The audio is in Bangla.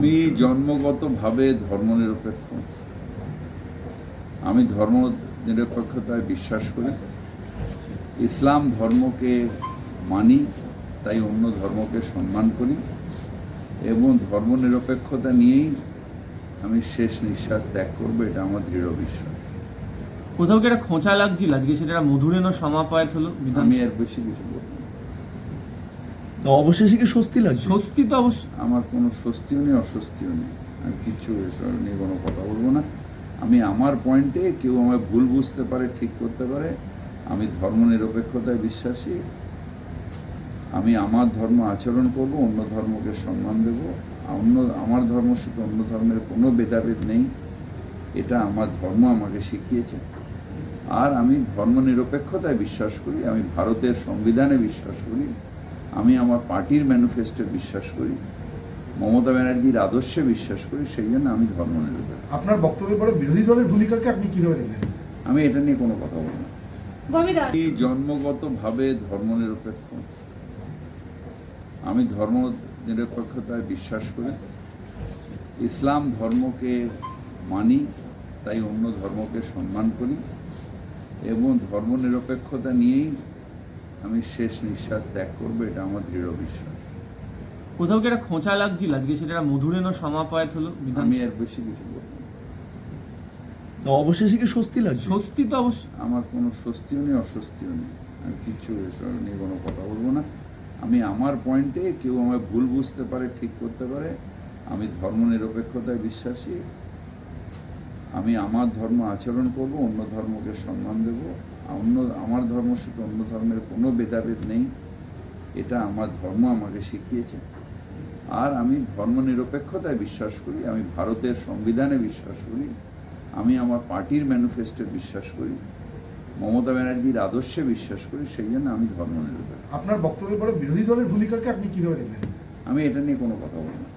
আমি জন্মগতভাবে ধর্মনিরপেক্ষ। আমি ধর্ম নিরপেক্ষতায় বিশ্বাস করি। ইসলাম ধর্মকে মানি তাই অন্য ধর্মকে সম্মান করি এবং ধর্মনিরপেক্ষতা নিয়েই আমি শেষ নিঃশ্বাস ত্যাগ করব এটা আমার দৃঢ় বিশ্বাস। কোথাও কি একটা খোঁচা লাগছিল? আজকে সেটা মধুরেণ সমাপয়াত হলো আমি আর বেশি কিছু বলব। অবশেষে কি স্বস্তি লাগছে? স্বস্তি তো অবশ্য আমার কোনো স্বস্তিও নেই অস্বস্তিও নেই। আমি কিচ্ছু এসব নিয়ে কোনো কথা বলব না। আমি আমার পয়েন্টে কেউ আমায় ভুল বুঝতে পারে ঠিক করতে পারে। আমি ধর্ম নিরপেক্ষতায় বিশ্বাসী। আমি আমার ধর্ম আচরণ করব অন্য ধর্মকে সম্মান দেব। অন্য আমার ধর্ম সাথে অন্য ধর্মের কোনো ভেদাভেদ নেই। এটা আমার ধর্ম আমাকে শিখিয়েছে। আর আমি ধর্ম নিরপেক্ষতায় বিশ্বাস করি আমি ভারতের সংবিধানে বিশ্বাস করি। আমি আমার পার্টির ম্যানিফেস্টোে বিশ্বাস করি মমতা ব্যানার্জির আদর্শে বিশ্বাস করি সেই জন্য আমি ধর্ম নিরপেক্ষ। আপনার বক্তব্যের পরে বিরোধী দলের ভূমিকাকে আপনি কীভাবে দেখলেন? আমি এটা নিয়ে কোনো কথা বলব না। আমি জন্মগতভাবে ধর্মনিরপেক্ষ। আমি ধর্ম নিরপেক্ষতায় বিশ্বাস করি। ইসলাম ধর্মকে মানি তাই অন্য ধর্মকে সম্মান করি। এবং ধর্মনিরপেক্ষতা নিয়েই আমি শেষ নিঃশ্বাস ত্যাগ করব এটা আমার দৃঢ় বিশ্বাস। কোথাও কি একটা খোঁচা লাগছিল? আজকে সেটা একটা মধুরেণ সমাপয়াত হলো আমি আর বেশি কিছু বলব অবশেষে কি স্বস্তি লাগছে? স্বস্তি তো অবশ্য আমার কোনো স্বস্তিও নেই অস্বস্তিও নেই। আমি কিচ্ছু এসব নিয়ে কোনো কথা বলব না। আমি আমার পয়েন্টে কেউ আমায় ভুল বুঝতে পারে ঠিক করতে পারে। আমি ধর্ম নিরপেক্ষতায় বিশ্বাসী। আমি আমার ধর্ম আচরণ করব অন্য ধর্মকে সম্মান দেব। অন্য আমার ধর্ম সাথে অন্য ধর্মের কোনো ভেদাভেদ নেই। এটা আমার ধর্ম আমাকে শিখিয়েছে। আর আমি ধর্ম নিরপেক্ষতায় বিশ্বাস করি আমি ভারতের সংবিধানে বিশ্বাস করি আমি আমার পার্টির ম্যানিফেস্টোে বিশ্বাস করি মমতা ব্যানার্জির আদর্শে বিশ্বাস করি সেই জন্য আমি ধর্ম নিরপেক্ষ আপনার বক্তব্যের পরে বিরোধী দলের ভূমিকাকে আপনি কীভাবে দেখলেন? আমি এটা নিয়ে কোনো কথা বলব না।